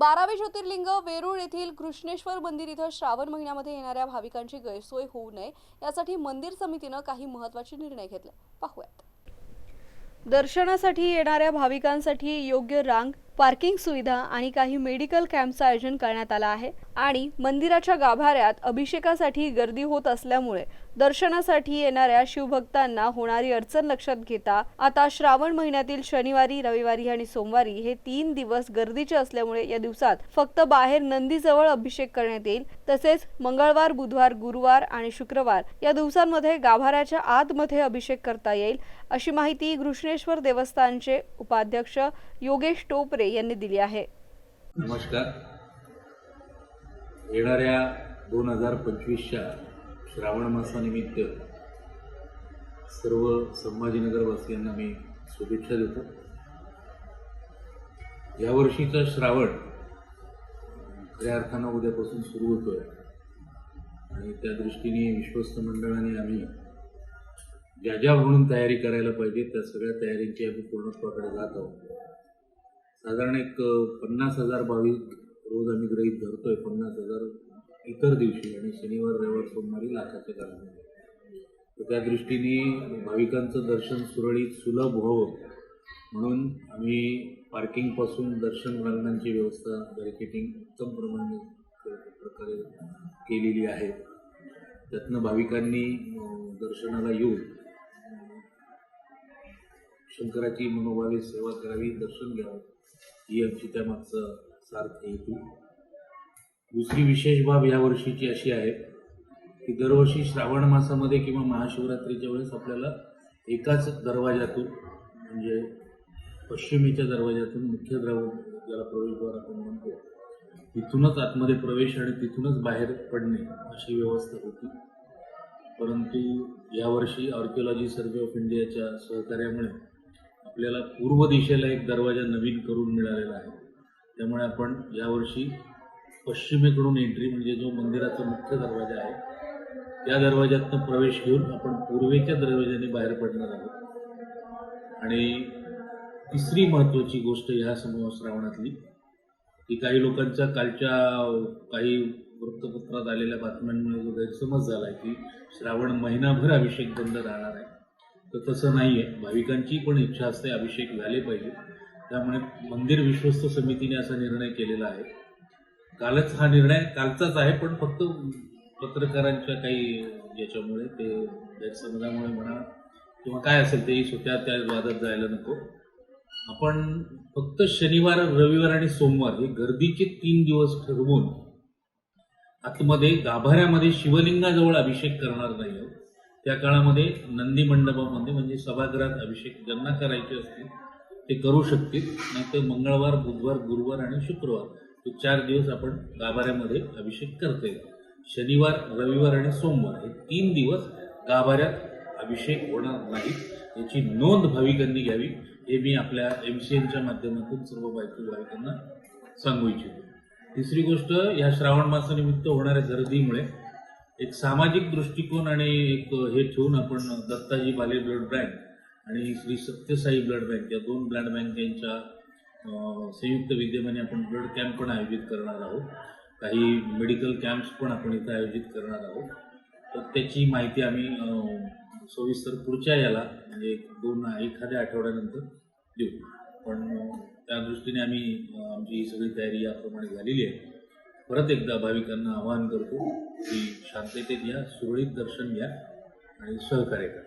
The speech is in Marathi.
बारावे ज्योतिर्लिंग वेरूळ येथील कृष्णेश्वर मंदिर इथं श्रावण महिन्यामध्ये येणाऱ्या भाविकांची गैरसोय होऊ नये यासाठी मंदिर समितीनं काही महत्त्वाचे निर्णय घेतले. पाहूयात. दर्शनासाठी येणाऱ्या भाविकांसाठी योग्य रांग पार्किंग सुविधा आणि काही मेडिकल कॅम्पचं आयोजन करण्यात आलं आहे. आणि मंदिराच्या गाभाऱ्यात अभिषेकासाठी गर्दी होत असल्यामुळे दर्शनासाठी येणाऱ्या शिवभक्तांना होणारी अडचण लक्षात घेता आता श्रावण महिन्यातील शनिवारी रविवारी आणि सोमवारी हे तीन दिवस गर्दीचे असल्यामुळे या दिवसात फक्त बाहेर नंदीजवळ अभिषेक करण्यात येईल. तसेच मंगळवार बुधवार गुरुवार आणि शुक्रवार या दिवसांमध्ये गाभाऱ्याच्या आतमध्ये अभिषेक करता येईल अशी माहिती घृष्णेश्वर देवस्थानचे उपाध्यक्ष योगेश टोपरे यांनी दिली आहे. नमस्कार. येणाऱ्या दोन हजार पंचवीसच्या श्रावण मासानिमित्त सर्व संभाजीनगरवासियांना मी शुभेच्छा देतो. यावर्षीचा श्रावण खऱ्या अर्थानं उद्यापासून सुरू होतोय. आणि त्या दृष्टीने विश्वस्त मंडळाने आम्ही ज्या ज्या म्हणून तयारी करायला पाहिजे त्या सगळ्या तयारींची आम्ही पूर्णत्वाकडे जात आहोत. साधारण एक पन्नास हजार भाविक रोज आम्ही गृहीत धरतोय. पन्नास हजार इतर दिवशी आणि शनिवार रविवार सोमवारी लाखाच्या कारण तर त्या दृष्टीने भाविकांचं दर्शन सुरळीत सुलभ व्हावं. म्हणून आम्ही पार्किंगपासून दर्शन रंगांची व्यवस्था बॅरिकेटिंग उत्तम प्रमाणे प्रकारे केलेली आहे. त्यातनं भाविकांनी दर्शनाला येऊन शंकराची मनोभावे सेवा करावी दर्शन घ्यावं ही आमची त्यामागचा सार्थ हेतू. दुसरी विशेष बाब या वर्षीची अशी आहे की दरवर्षी श्रावण मासामध्ये किंवा महाशिवरात्रीच्या वेळेस आपल्याला एकाच दरवाजातून म्हणजे पश्चिमेच्या दरवाजातून मुख्य द्रव ज्याला प्रवेशद्वार आपण म्हणतो तिथूनच आतमध्ये प्रवेश आणि तिथूनच बाहेर पडणे अशी व्यवस्था होती. परंतु यावर्षी आर्किओलॉजी सर्वे ऑफ इंडियाच्या सहकार्यामुळे आपल्याला पूर्व दिशेला एक दरवाजा नवीन करून मिळालेला आहे. त्यामुळे आपण यावर्षी पश्चिमेकडून एंट्री म्हणजे जो मंदिराचा मुख्य दरवाजा आहे त्या दरवाज्यातनं प्रवेश घेऊन आपण पूर्वेच्या दरवाजाने बाहेर पडणार आहोत. आणि तिसरी महत्त्वाची गोष्ट ह्या समूह श्रावणातली की काही लोकांच्या कालच्या काही वृत्तपत्रात आलेल्या बातम्यांमुळे जो गैरसमज झाला आहे की श्रावण महिनाभर अभिषेक बंद राहणार आहे. तर तसं नाही आहे भाविकांची पण इच्छा असते अभिषेक झाले पाहिजे. त्यामुळे मंदिर विश्वस्त समितीने असा निर्णय केलेला आहे. कालच हा निर्णय कालचाच आहे पण फक्त पत्रकारांच्या काही याच्यामुळे ते गैरसमजामुळे म्हणा किंवा काय असेल तेही सुट्या त्या वादात जायला नको. आपण फक्त शनिवार रविवार आणि सोमवार हे गर्दीचे तीन दिवस ठरवून आतमध्ये गाभाऱ्यामध्ये शिवलिंगाजवळ अभिषेक करणार नाही आहोत. त्या काळामध्ये नंदी मंडपामध्ये म्हणजे सभागृहात अभिषेक ज्यांना करायचे असतील ते करू शकतील. नाहीतर मंगळवार बुधवार गुरुवार आणि शुक्रवार. हे चार दिवस आपण गाभाऱ्यामध्ये अभिषेक करते शनिवार रविवार आणि सोमवार हे तीन दिवस गाभाऱ्यात अभिषेक होणार नाही. याची नोंद भाविकांनी घ्यावी. हे मी आपल्या एम सी एनच्या माध्यमातून सर्व बायको भाविकांना सांगू इच्छितो. तिसरी गोष्ट या श्रावण मासानिमित्त होणाऱ्या गर्दीमुळे एक सामाजिक दृष्टिकोन आणि एक हे ठेवून आपण दत्ताजी बाले ब्लड बँक आणि श्री सत्यसाई ब्लड बँक या दोन ब्लड बँक यांच्या संयुक्त विद्यमाने आपण ब्लड कॅम्प पण आयोजित करणार आहोत. काही मेडिकल कॅम्प्स पण आपण इथं आयोजित करणार आहोत. तर त्याची माहिती आम्ही सविस्तर पुढच्या याला म्हणजे एक दोन एखाद्या आठवड्यानंतर देऊ. पण त्या दृष्टीने आम्ही आमची ही सगळी तयारी याप्रमाणे झालेली आहे. परत एकदा भाविकांना आवाहन करतो की शांततेत या सुरळीत दर्शन घ्या आणि सहकार्य करा.